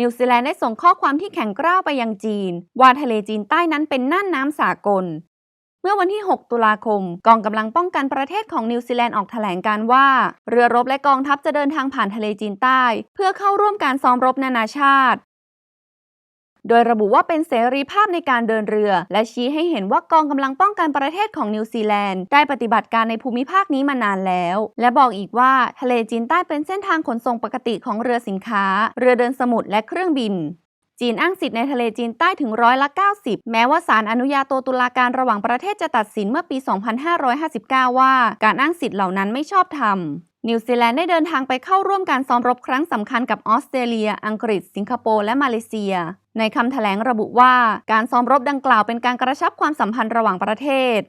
นิวซีแลนด์ได้ส่งข้อความที่แข็งกร้าวไปยังจีน ว่าทะเลจีนใต้นั้นเป็นน่านน้ำสากล เมื่อวันที่ 6 ตุลาคม กองกำลังป้องกันประเทศของนิวซีแลนด์ออกแถลงการว่า เรือรบและกองทัพจะเดินทางผ่านทะเลจีนใต้ เพื่อเข้าร่วมการซ้อมรบนานาชาติ โดยระบุว่าเป็นเสรีภาพในการเดินเรือ และชี้ให้เห็นว่ากองกำลังป้องกันประเทศของนิวซีแลนด์ได้ปฏิบัติการในภูมิภาคนี้มานานแล้ว และบอกอีกว่าทะเลจีนใต้เป็นเส้นทางขนส่งปกติของเรือสินค้า เรือเดินสมุทรและเครื่องบินจีนอ้างสิทธิ์ในทะเลจีนใต้ถึงร้อยละ 90 แม้ว่าศาลอนุญาโตตุลาการระหว่างประเทศจะตัดสินเมื่อปี 2559 ว่า การอ้างสิทธิ์เหล่านั้นไม่ชอบธรรม นิวซีแลนด์ได้เดินทางไปเข้าร่วมการซ้อมรบครั้งสำคัญกับออสเตรเลีย อังกฤษ สิงคโปร์ และมาเลเซีย ในคำแถลงระบุว่า การซ้อมรบดังกล่าวเป็นการกระชับความสัมพันธ์ระหว่างประเทศ